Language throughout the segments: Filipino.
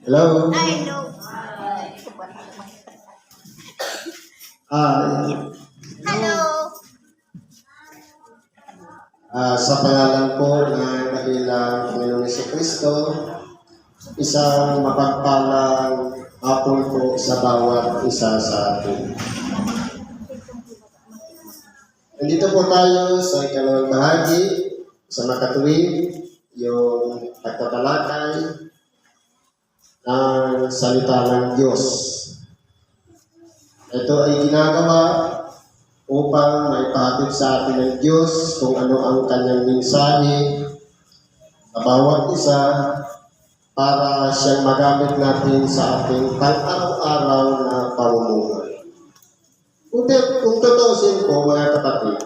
Hello? Ay, no. Ah, Hello. ah, sa pangalan po ng dakilang Panginoong Yeso Kristo, isang mapagpalang hapon po sa bawat isa sa atin. Nandito po tayo sa ikalawang bahagi sa makatuwid, yung pagtatalakay ng salita ng Diyos. Ito ay ginagawa upang maipahatid sa atin ng Diyos kung ano ang kanyang mensahe sa bawat isa para siyang magamit natin sa ating pang-araw-araw na pamumuhay. Kung, kung totoosin po mga kapatid,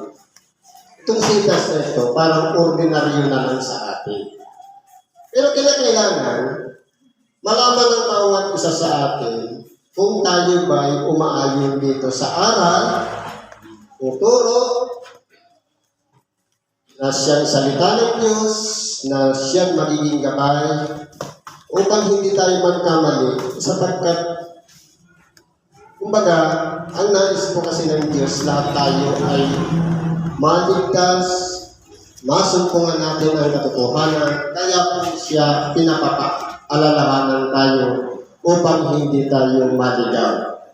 itong sitas na ito parang ordinaryo na lang sa atin. Pero kailangan malaman ng bawat isa sa atin kung tayo ba'y umaayon dito sa aral, tuturo, na siyang salita ng Diyos, na siyang magiging gabay, upang hindi tayo magkamali, sapagkat, kumbaga, ang nais po kasi ng Diyos, lahat tayo ay maligtas, masumpungan natin ang katotohanan, kaya po siya pinapapaalalahanan tayo upang hindi tayo maligaw.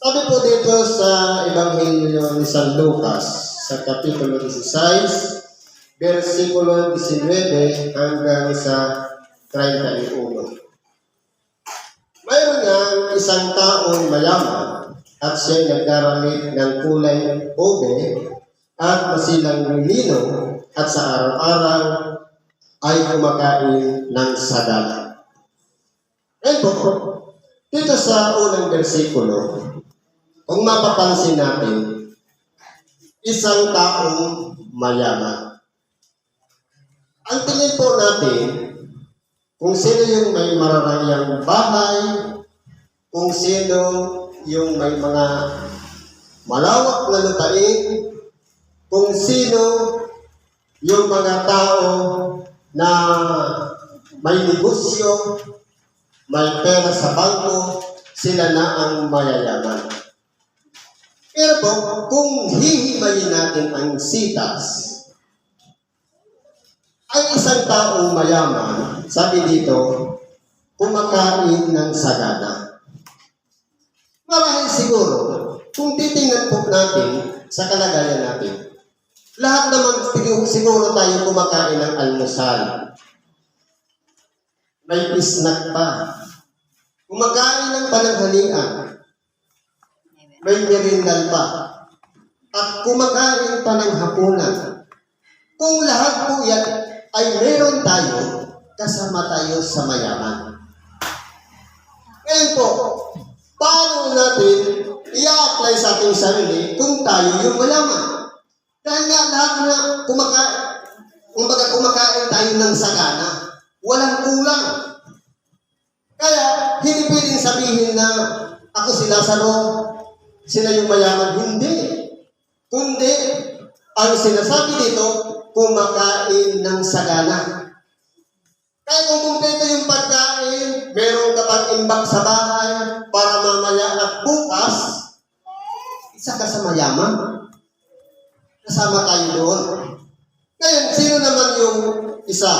Sabi po dito sa Ebanghelyo ni San Lucas, sa Kapitulo 16, versikulo 19 hanggang sa 31. Mayroon nga isang taong mayaman at siya nagdaramit ng kulay ube at masilang lino at sa araw-araw ay kumakain ng sadala. Po, dito sa unang versikulo, kung mapapansin natin, isang taong mayaman. Ang tingin po natin, kung sino yung may mararayang bahay, kung sino yung may mga malawak na lupain, kung sino yung mga tao na may negosyo, may pera sa bangko, sila na ang mayayaman. Pero po, kung hihimayin natin ang sitas, ang isang taong mayaman, sabi dito, kumakain ng sagana. Marahil siguro, kung titingnan po natin sa kalagayan natin, lahat naman siguro, siguro tayo kumakain ng almusal. May isnak pa. Kumakain ng pananghalian. May merindal pa. At kumakain pa ng hapunan. Kung lahat po yan ay meron tayo, kasama tayo sa mayaman. Ngayon po, paano natin i-apply sa ating sarili kung tayo yung mayaman? Dahil nga lahat na kumakain, kumbaga kumakain tayo ng sagana, walang kulang. Kaya, hindi pwedeng sabihin na ako si Lazaro, sila yung mayaman. Hindi. Kundi, ang sinasabi dito, kumakain ng sagana. Kaya kung kumpleto yung pagkain, meron ka pang imbak sa bahay para mamaya at bukas, isa ka sa mayaman. Kasama tayo doon. Ngayon, sino naman yung isa?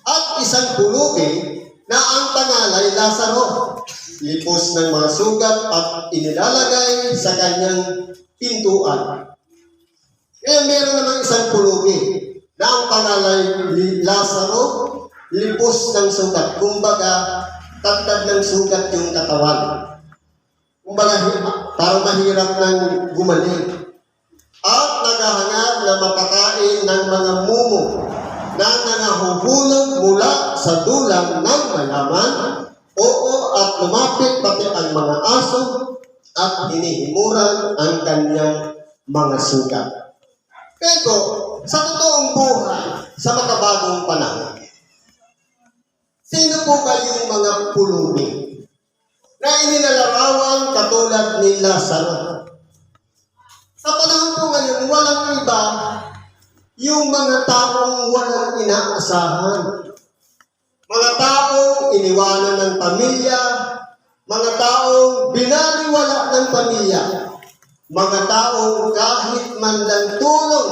At isang pulubi na ang pangalay Lazaro. Lipos ng mga sugat at inilalagay sa kanyang pintuan. Ngayon, meron namang isang pulubi na ang pangalay ni Lazaro, lipos ng sugat. Kumbaga, tatad ng sugat yung katawan. Kumbaga, parang mahirap nang gumaling. At naghahangad na mapakain ng mga mumo na nangahuhulog mula sa dulang ng mayaman, oo at lumapit pati ang mga aso at hinihimuran ang kanyang mga sugat. Kaya sa totoong buhay, sa makabagong panahon, sino po ba yung mga pulubi na inilalarawan katulad ni Lazaro? Sa panahon ngayon, walang iba yung mga taong walang inaasahan. Mga taong iniwanan ng pamilya, mga taong binaliwala ng pamilya, mga taong kahit man lang tulong,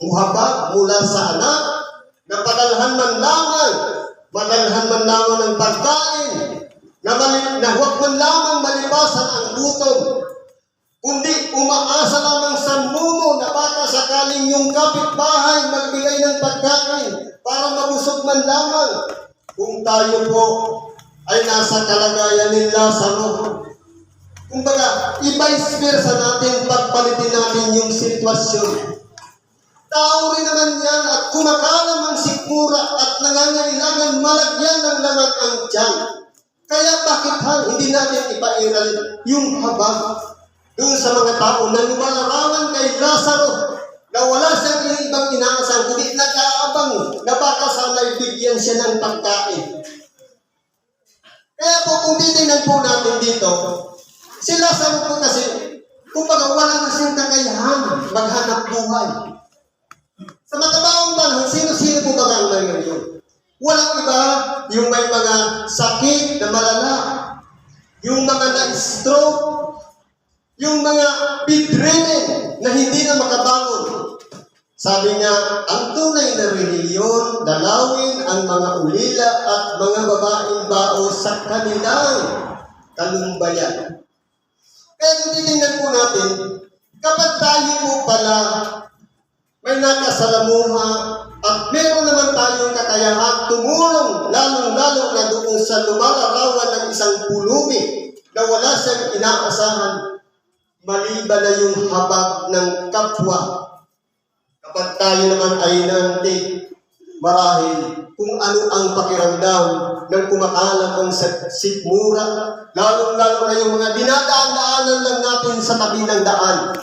muhabag mula sa anak, napadalhan man lamang, madalhan man lamang ng pagkain, na, mali, na huwag man lamang malipasan ang gutom, kundi umaasa lamang sa mumo na baka sakaling yung kapitbahay magbigay ng pagkain para mabusog man lamang. Kung tayo po ay nasa kalagayan ni Lazaro, kumbaga, i-vice versa natin, pagpalitin natin yung sitwasyon. Tao rin naman yan at kumakalam ang sikmura at nangangailangan malagyan ng laman ang tiyan. Kaya bakit ha, hindi natin ipairal yung habag doon sa mga tao na lumalarawan kay Lazaro na wala siyang ibang inaasang kundi nag-aabang na baka sana'y bigyan siya ng pagkain. Kaya po kung titingnan po natin dito, si Lazaro po kasi, kumbaga wala na siyang kakayahan maghanap buhay. Sa matabaong panahon, sino-sino po ba ang ngayon? Walang iba yung may mga sakit na malala, yung mga na-stroke, yung mga bedridden na hindi na makabangon. Sabi niya, ang tunay na reliyon, dalawin ang mga ulila at mga babaeng bao sa kanilang kalumbayan. Kaya kung titingnan po natin, kapag tayo po pala may nakasalamuha at meron naman tayong kakayahan tumulong lalong-lalo na doon sa lumalarawan ng isang pulubi na wala siyang inaasahan maliban na yung habag ng kapwa. Kapag tayo naman ay nanti, marahil kung ano ang pakiramdam ng kumakalat sa- sikmura, lalong-lalo na yung mga dinadaan-daanan lang natin sa tabi ng daan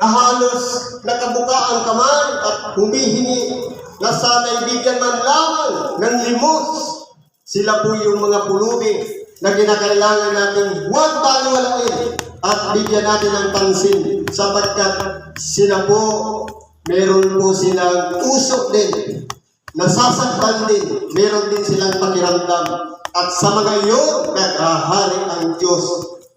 na halos nakabuka ang kamay at humihingi na sana'y bigyan man lamang ng limos. Sila po yung mga pulubi na kinakailangan natin huwag baliwalain at bigyan natin ng pansin sapagkat sila po meron po silang usok din nasasaktan din meron din silang pakiramdam. At sa mga iyon naghahari ang Diyos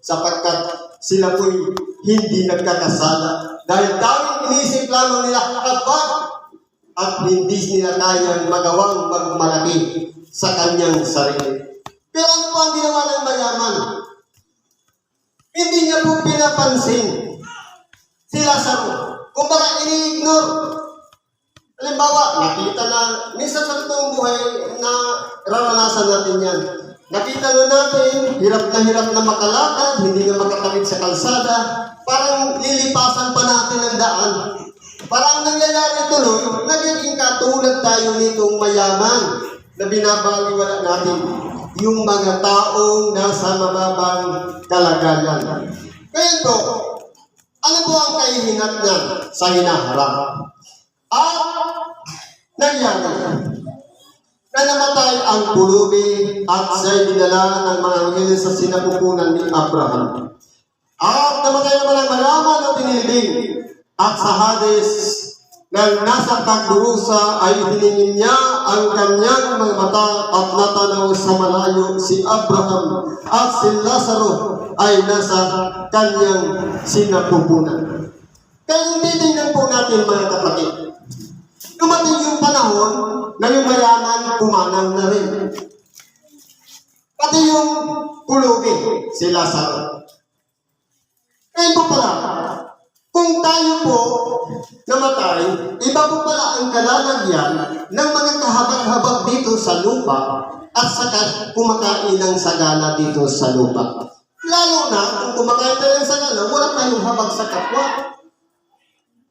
sapagkat sila po'y hindi nagkakasala. Dahil dahil inisip lamang nila habag at hindi nila kayang magawang magmalaki sa kanyang sarili. Pero ano po ang ginawa ng mayaman? Hindi niya po pinapansin si Lazaro. Kumbaga, ini-ignore. Halimbawa, nakita na, minsan sa totoong buhay na raranasan natin yan. Nakita na natin, hirap na hirap na makalakad, hindi na makatawid sa kalsada, parang lilipasan pa natin ang daan. Parang nangyayari tuloy, nagiging katulad tayo nitong mayaman na binabaliwala natin yung mga taong nasa mababang kalagayan. Po, ano po ang kahihinat niya sa hinaharap? At nangyari na namatay ang pulubi at siya'y dinala ng mga anghel sa sinapupunan ni Abraham. At namatay naman ang mayaman na tinilibing at sa Hades na nasa pagdurusa ay hiningin niya ang kanyang mga mata at natanaw sa malayo si Abraham at si Lazaro ay nasa kanyang sinapupunan. Kaya titingnan po natin mga kapatid, dumating yung panahon na yung mayaman pumanang na rin. Pati yung pulubi, si Lazaro. Kaya po pala, kung tayo po namatay, iba po pala ang kalalagyan ng mga kahabag-habag dito sa lupa at saka kumakain ng sagana dito sa lupa. Lalo na kung kumakain tayo ng sagana, wala tayong habag sa kapwa.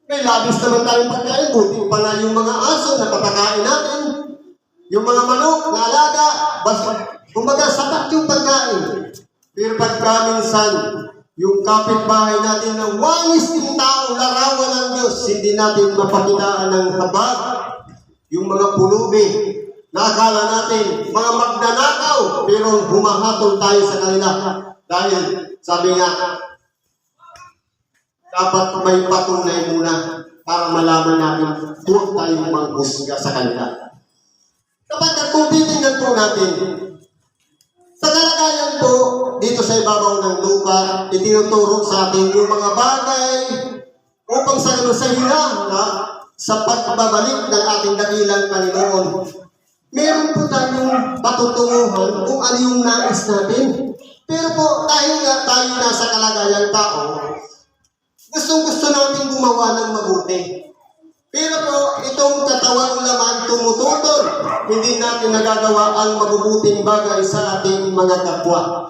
May labis naman tayong pagkain, buti pa nga yung mga aso na papakain natin. Yung mga manok na alaga, basta, kumbaga sapat yung pagkain. Pero pagka minsan, yung kapitbahay natin na wangis yung tao, larawan ng Diyos, hindi natin mapakitaan ng habag. Yung mga pulubi, na akala natin, mga magnanakaw, pero humahatol tayo sa kanila. Dahil, sabi nga, dapat may patunay muna para malaman natin huwag tayong manghusga sa kanila. Kapag kung po natin, Sa kalagayan po, dito sa ibabaw ng lupa, itinuturo sa atin yung mga bagay upang sa sa hinahanga sa pagbabalik ng ating dakilang Panginoon. Meron po tayong patutunguhan kung ano yung nais natin. Pero po, dahil nga tayo nasa kalagayan tao, gustong gusto natin gumawa ng mabuti. Pero po, itong katawang laman tumututol. Hindi natin nagagawa ang mabubuting bagay sa ating mga kapwa.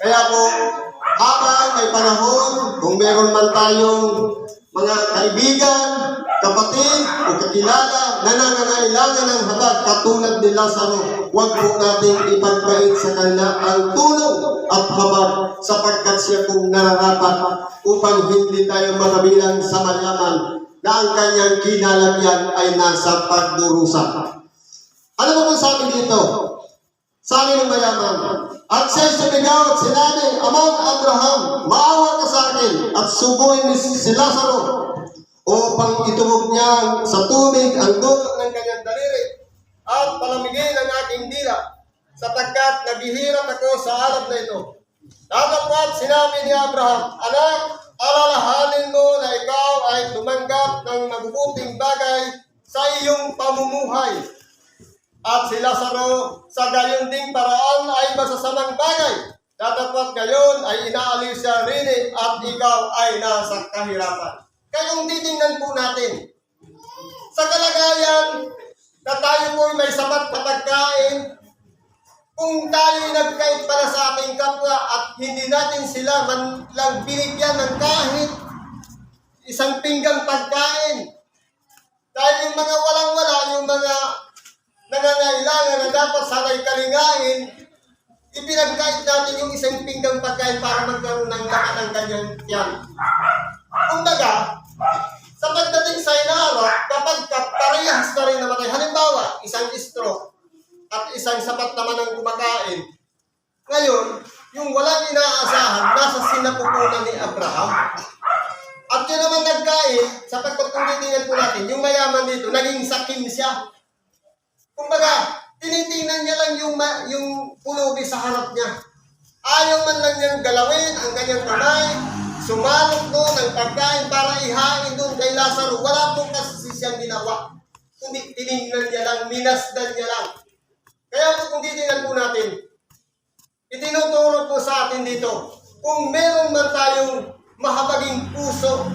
Kaya po, habang may panahon, kung meron man tayong mga kaibigan, kapatid, o kakilala na nangangailangan ng habag katulad ni Lazaro, huwag po nating ipagpait sa kanila ang tulong at habag sapagkat siya kung nararapat upang hindi tayo makabilang sa mayaman na ang kanyang kinalagyan ay nasa pagdurusa. Ano ba kung sabi dito? Sabi ng mayaman, at siya sumigaw at sinabi, Amang Abraham, maawa ka sa akin at subuin ni si Lazaro upang itubog niya sa tubig ang dulo ng kanyang daliri at palamigin ang aking dila sapagkat naghihirap ako sa alab na ito. Tatapot sinabi ni Abraham, Anak, alalahanin mo na ikaw ay tumanggap ng mabubuting bagay sa iyong pamumuhay. At si Lazaro sa gayon ding paraan ay masasamang bagay. Datapot gayon ay inaalis siya rin at ikaw ay nasa kahirapan. Kaya kung titingnan po natin, sa kalagayan na tayo po may sapat na pagkain, kung tayo nagkait para sa ating kapwa at hindi natin sila man lang binigyan ng kahit isang pinggang pagkain, dahil yung mga walang-wala, yung mga nangangailangan na dapat sanay kalingain, ipinagkait natin yung isang pinggang pagkain para magkaroon ng lakas ng kanyang tiyan. Kumbaga, sa pagdating sa inaarap, kapag ka- parehas na rin namatay, halimbawa, isang stroke at isang sapat naman ang kumakain, ngayon, yung walang inaasahan, nasa sinapupunan ni Abraham. At yun naman nagkain, sa pagpagkunditingan po natin, yung mayaman dito, naging sakim siya. Kumbaga, tinitingnan niya lang yung, ma- yung pulubi sa harap niya. Ayaw man lang niyang galawin ang kanyang kamay, sumalok doon ng pagkain para ihain doon kay Lazaro. Wala pong kasi siyang ginawa. Kundi tiningnan niya lang, minasdan niya lang. Kaya po kung titingnan po natin, itinuturo po sa atin dito, kung meron man tayong mahabaging puso,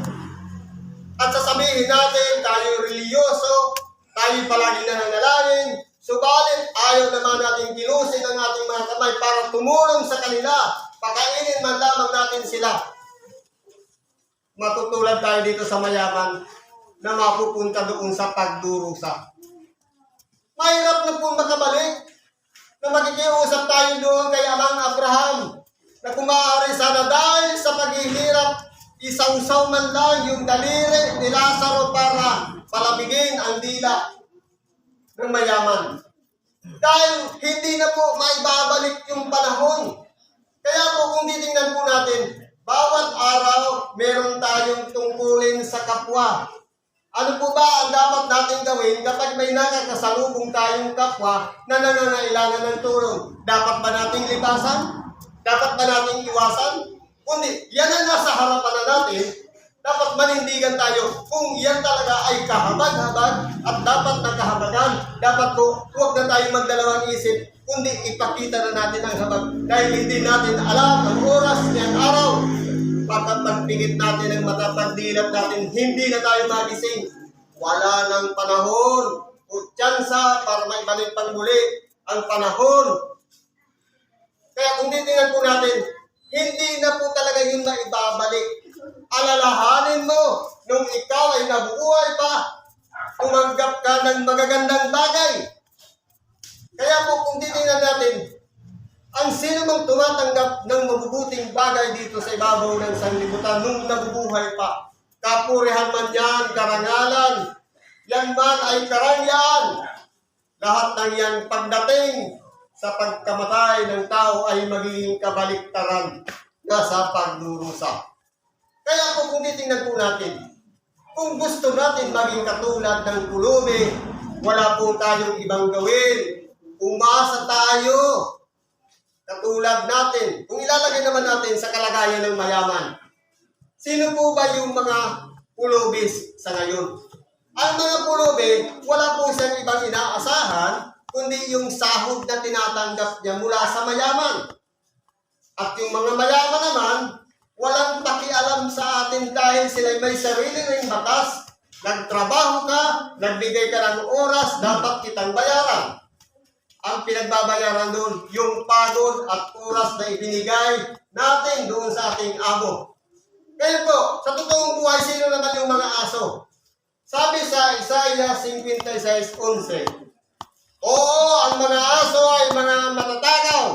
at sasabihin natin, tayo religyoso, tayo palagi nananalangin, subalit ayaw naman natin kilusin ang ating mga kamay para tumulong sa kanila, pakainin man lamang natin sila. Matutulad tayo dito sa mayaman na mapupunta doon sa pagdurusa. Mahirap na po makabalik na makikiusap tayo doon kay Amang Abraham na kung maaari sana dahil sa paghihirap, isawsaw man lang yung daliri ni Lazaro para palamigin ang dila ng mayaman. Dahil hindi na po maibabalik yung panahon. Kaya po kung titingnan po natin, bawat araw meron tayong tungkulin sa kapwa. Ano po ba ang dapat natin gawin kapag may nakakasalubong tayong kapwa na nangangailangan ng tulong? Dapat ba nating libasan? Dapat ba nating iwasan? Kundi, yan ang nasa harapan na natin, dapat manindigan tayo kung yan talaga ay kahabag-habag at dapat nakahabagan. Dapat po, huwag na tayo magdalawang isip, kundi ipakita na natin ang habag dahil hindi natin alam ang oras ng araw. Baka pagpingit natin ang mata, pagdilat natin, hindi na tayo magising. Wala ng panahon o tsansa para maibalik pang muli ang panahon. Kaya kung titingnan po natin, hindi na po talaga yun na ibabalik. Alalahanin mo, nung ikaw ay nabubuhay pa, tumanggap ka ng magagandang bagay. Kaya po kung titingnan natin, ang sino mang tumatanggap ng mabubuting bagay dito sa ibabaw ng sanlibutan nung nabubuhay pa, kapurihan man yan, karangalan, yan man ay karangyaan. Lahat ng yan pagdating sa pagkamatay ng tao ay magiging kabaliktaran na sa pagdurusa. Kaya kung titingnan po natin, kung gusto natin maging katulad ng pulubi, wala po tayong ibang gawin. Umasa tayo katulad natin, kung ilalagay naman natin sa kalagayan ng mayaman, sino po ba yung mga pulubis sa ngayon? Ang mga pulubi, wala po siyang ibang inaasahan, kundi yung sahod na tinatanggap niya mula sa mayaman. At yung mga mayaman naman, walang pakialam sa atin dahil sila may sarili ring batas. Nagtrabaho ka, nagbigay ka ng oras, dapat kitang bayaran. Ang pinagbabayaran doon, yung pagod at oras na ibinigay natin doon sa ating amo. Kaya po, sa totoong buhay, sino naman yung mga aso? Sabi sa Isaiah 56.11, Oo, ang mga aso ay mga matatakaw.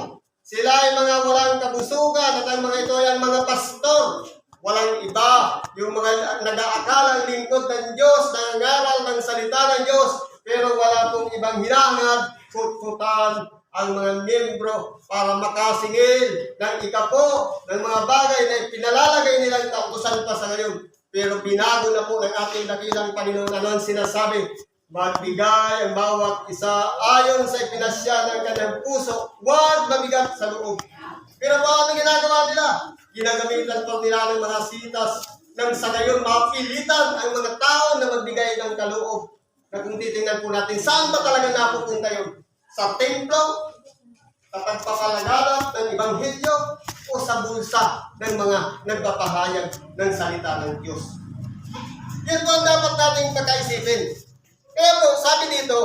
Sila ay mga walang kabusugan at ang mga ito ay ang mga pastor. Walang iba. Yung mga nag-aakalang lingkod ng Diyos, nangangaral ng salita ng Diyos, pero wala pong ibang hinangad, kutkutan ang mga miyembro para makasingil ng ikapo ng mga bagay na pinalalagay nilang kautusan pa sa ngayon. Pero binago na po ng ating dakilang Panginoon ano ang sinasabi, magbigay ang bawat isa ayon sa ipinasya ng kanyang puso, huwag mabigat sa loob. Pero paano ginagawa nila? Ginagamitan pa nila ng mga sitas nang sa ngayon mapilitan ang mga tao na magbigay ng kaloob. Na kung titingnan po natin, saan ba talaga napupunta yun? Sa templo, sa pagpapalaganap ng Ebanghelyo, o sa bulsa ng mga nagpapahayag ng salita ng Diyos. Yan po ang dapat nating pagkaisipin. Kaya po, sabi dito,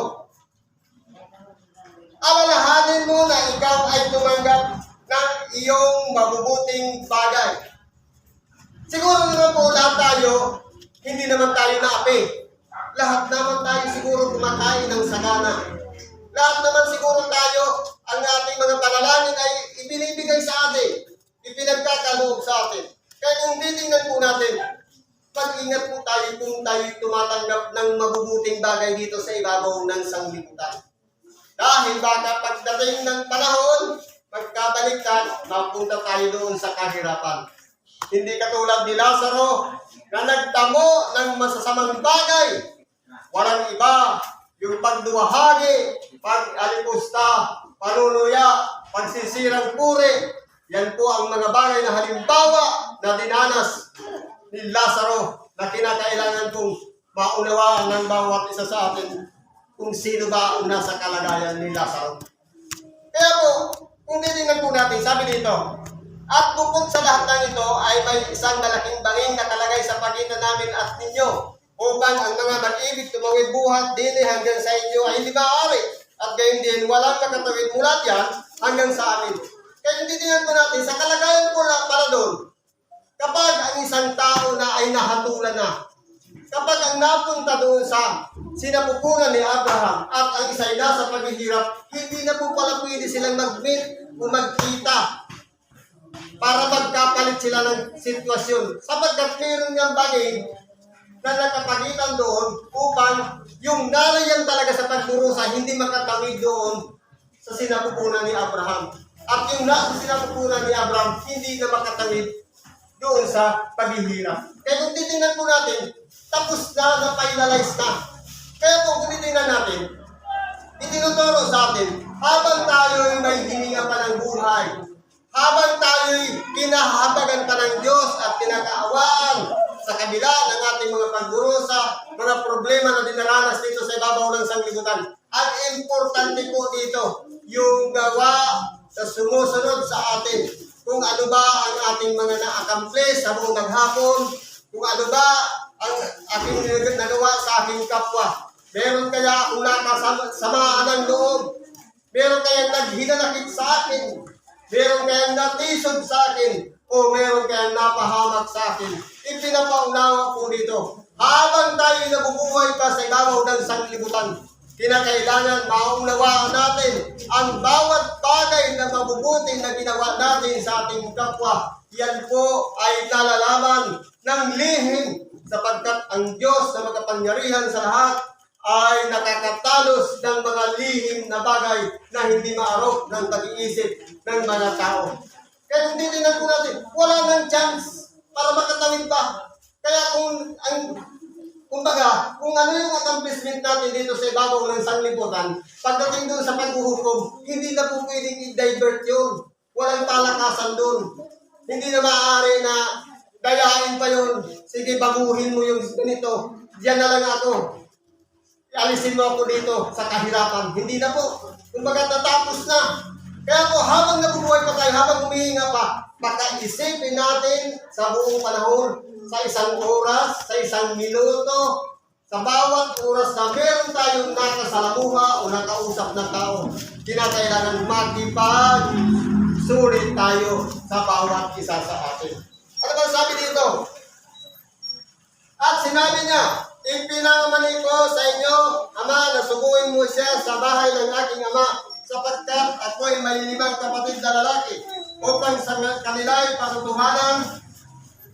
alalahanin mo na ikaw ay tumanggap ng iyong mabubuting bagay. Siguro naman po lahat tayo, hindi naman tayo naapi. Lahat naman tayo siguro kumakain ng sagana. Lahat naman siguro tayo, ang ating mga panalangin ay ibinibigay sa atin, ipinagkakaloob sa atin. Kaya kung titingnan po natin, mag-ingat po tayo kung tayo tumatanggap ng mabubuting bagay dito sa ibabaw ng sanglibutan. Dahil baka pagdating ng panahon, magkabaliktad, mapunta tayo doon sa kahirapan. Hindi katulad ni Lazaro na nagtamo ng masasamang bagay. Walang iba, yung pagduwahagi, pag-alipusta, panunuya, pagsisirang puri, yan po ang mga bagay na halimbawa na dinanas ni Lazaro na kinakailangan kong maunawaan ng bawat isa sa atin kung sino ba ang nasa kalagayan ni Lazaro. Kaya po, kung titingnan po natin, sabi dito, at bukod sa lahat ng ito ay may isang malaking banging nakalagay sa pagitan namin at ninyo upang ang mga mag-ibig tumawid buhat din hanggang sa inyo ay hindi maaari. At gayon din, walang makatawid mula diyan hanggang sa amin. Kaya hindi tingnan po natin, sa kalagayan po na para doon, kapag ang isang tao na ay nahatulan na, kapag ang napunta doon sa sinapupunan ni Abraham at ang isa ay nasa paghihirap, hindi na po pala pwede silang mag-meet o magkita para magkapalit sila ng sitwasyon. Sapagkat meron niyang bagay na nakapagitan doon upang yung narayan talaga sa pagdurusa hindi makatawid doon sa sinapupunan ni Abraham. At yung nasa sinapupunan ni Abraham hindi na makatawid doon sa paghihirap. Kaya kung titingnan po natin, tapos na, na-finalize na. Kaya kung titingnan natin, itinuturo sa atin, habang tayo ay may hininga pa ng buhay, habang tayo'y kinahabagan pa ng Diyos at kinakaawaan sa kabila ng ating mga pagdurusa, mga problema na dinaranas dito sa ibabaw ng sanglibutan. Ang importante po dito, yung gawa sa sumusunod sa atin. Kung ano ba ang ating mga na-accomplish sa buong maghapon, kung ano ba ang aking nagawa sa aking kapwa. Meron kaya akong nakasamaan ng loob. Meron kayang naghinanakit sa akin. Meron kayang natisod sa akin. O meron kayang napahamak sa akin. Ipinapaunawa po dito. Habang tayo nabubuhay pa sa ibabaw ng sanglibutan, kinakailangan maunawaan natin ang bawat bagay na mabubuting na ginawa natin sa ating kapwa. Yan po ay nalalaman ng lihim sapagkat ang Diyos na makapangyarihan sa lahat ay nakakatalos ng mga lihim na bagay na hindi maarok ng pag-iisip ng mga tao. Kaya kung titignan po natin, wala nang chance para makatawid pa. Kaya kung ang kumbaga, kung ano yung accomplishment natin dito sa ibabaw ng sanglibutan, pagdating doon sa paghuhukom, hindi na po pwedeng i-divert yun. Wala ng palakasan doon. Hindi na maaari na dayain pa yun. Sige, baguhin mo yung ganito. Diyan na lang ako. Alisin mo ako dito sa kahirapan. Hindi na po. Kumbaga natapos na. Kaya po, habang nabubuhay pa tayo, habang humihinga pa, baka isipin natin sa buong panahon, sa isang oras, sa isang minuto, sa bawat oras na meron tayong nakasalamuha o nakausap na tao, kinakailangan makipag sulit tayo sa bawat isa sa atin. Ano ba sabi dito? At sinabi niya, Ipinamani ko sa inyo, Ama, na subuin mo siya sa bahay ng aking ama, sapagkat ako'y may limang kapatid na lalaki, upang sa kanila ay patutuhanan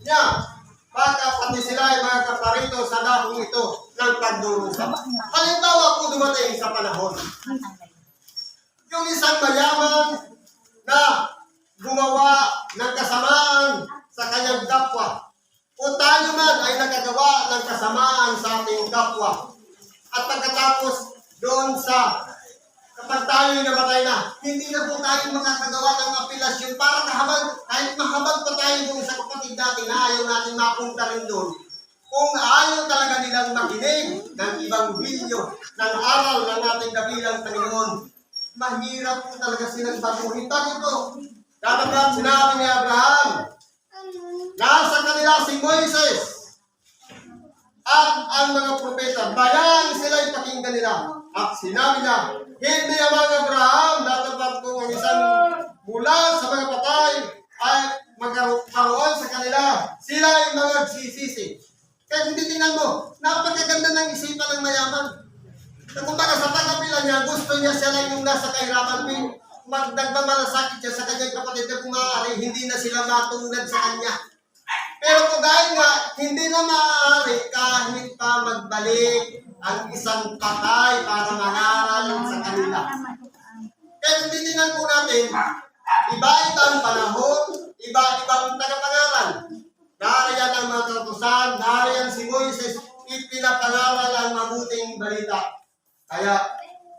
niya. Baka pati sila ay mga kaparito sa dahong ito ng pagdurusa. Halimbawa po dumating sa panahon, yung isang mayaman na gumawa ng kasamaan sa kanyang kapwa. O tayo man ay nagagawa ng kasamaan sa ating kapwa. At pagkatapos doon sa kapag tayo namatay na, hindi na po tayo makakagawa ng apelasyon para kahabag, kahit mahabag pa tayo doon sa kapatid natin na ayaw natin mapunta rin doon. Kung ayaw talaga nilang makinig ng ibang video, ng aral ng ating dakilang Panginoon, mahirap po talaga silang baguhin. Bakit po? Dapat sinabi ni Abraham, nasa kanila si Moises at ang mga propeta. Bayang sila'y pakinggan nila. At sinabi niya, hindi ang mga Abraham, datapat kung ang isang mula sa mga patay ay magkaroon sa kanila. Sila ay mga sisisi. Kaya hindi tingnan mo, napakaganda ng isipan ng mayaman. Na kumbaga sa tagapila niya, gusto niya siya lang yung nasa kahirapan. Pin- Mag nagmamalasakit siya sa kanyang kapatid na kung maaari, hindi na sila matungad sa kanya. Pero dahil nga, hindi na maaari kahit pa magbalik ang isang patay para mangaral sa kanila. Kaya kung titingnan po natin, iba-ibang panahon, iba-ibang tagapangaral. Nariyan ang mga katusan, nariyan si Moises, ipinapangaral ang mabuting balita. Kaya,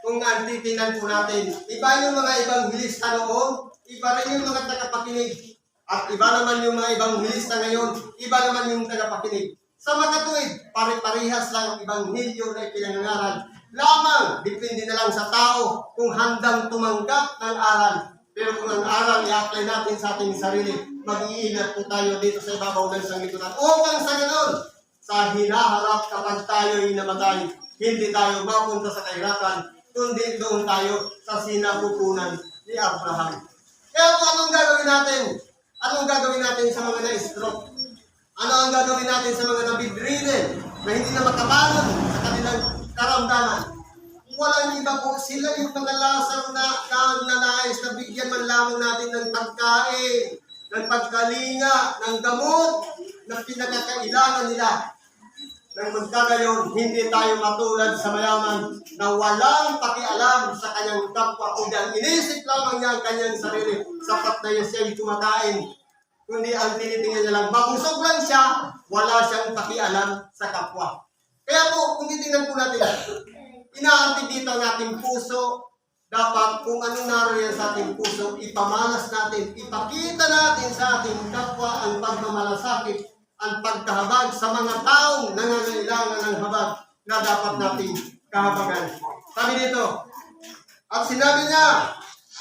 kung ang titingnan po natin, iba yung mga ibang hilista noon, iba rin yung mga tagapakinig. At iba naman yung mga ibang hilista ngayon, iba naman yung tagapakinig. Sa makatuwid, pare-parehas lang ang ibang hilyo na ipinangangaral. Lamang, depende na lang sa tao kung handang tumanggap ng aral. Pero kung ang aral i-apply natin sa ating sarili, mag-iingat po tayo dito sa ibabaw ng sanglibutan. Upang sa ganun, sa hinaharap kapag tayo'y namatay, hindi tayo mapunta sa kahirapan, kundi doon tayo sa sinapupunan ni Abraham. Kaya kung anong gagawin natin? Anong gagawin natin sa mga na-stroke? Ano ang gagawin natin sa mga nabidridden na hindi na makabangon sa kanilang karamdaman? Walang iba po sila yung mga lasang na nananais na bigyan man lamang natin ng pagkain, ng pagkalinga, ng gamot na pinakakailangan nila. Nang magkagayon, hindi tayo matulad sa mayaman na walang pakialam sa kanyang kapwa kundi ang inisip lamang niya ang kanyang sarili sapat na yan siya kumakain kundi ang tinitingnan niya lang, mabusog lang siya, wala siyang pakialam sa kapwa. Kaya po, kung titingnan po natin, inaantig dito ang ating puso, dapat kung anong naroon sa ating puso, ipamalas natin, ipakita natin sa ating kapwa ang pagmamalasakit, ang pagkahabag sa mga taong nangangailangan ng habag na dapat nating kahabagan. Sabi dito, at sinabi niya,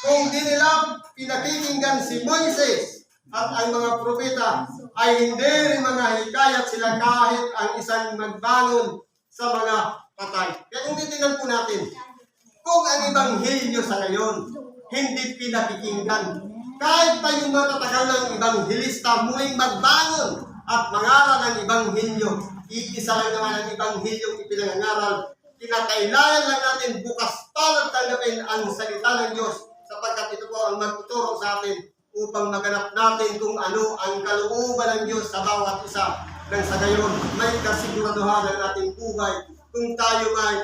kung di nila pinakikinggan si Moises at ang mga propeta, ay hindi rin mga hikayat sila kahit ang isang magbangon sa mga patay. Kaya kung titingnan po natin, kung ang ibanghilyo sa ngayon, hindi pinakikinggan, kahit pa yung matatagal ng ibanghilista muling magbangon at mangaral ng ibanghilyo, iisa lang naman ang ibanghilyong ipinangaral, kinakailangan lang natin bukas para tanggapin ang salita ng Diyos sapagkat ito po ang magtuturo sa atin upang maganap natin kung ano ang kalooban ng Diyos sa bawat isa. Nang sa gayon, may kasiguraduhan ng ating buhay. Kung tayo may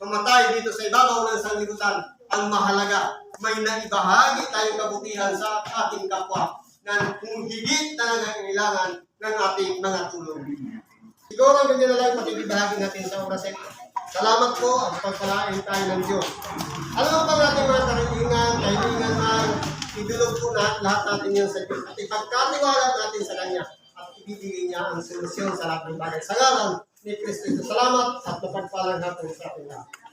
mamatay dito sa ibabaw ng sanglibutan, ang mahalaga, may naibahagi tayong kabutihan sa ating kapwa na higit na nangangailangan ng ating mga tulong. Siguro ang ganyan na lang pakibibahagi natin sa oras ito. Salamat po at pagpalain tayo ng Diyos. Ano pa ang ating mga kailangan, kailangan man, idulog po na lahat natin yun sa Diyos at ipagkatiwala natin sa Kanya at ibibigay niya ang solusyon sa lahat ng bagay. Sa ngalan ni Kristo, salamat at mapagpalang natin sa ating lahat.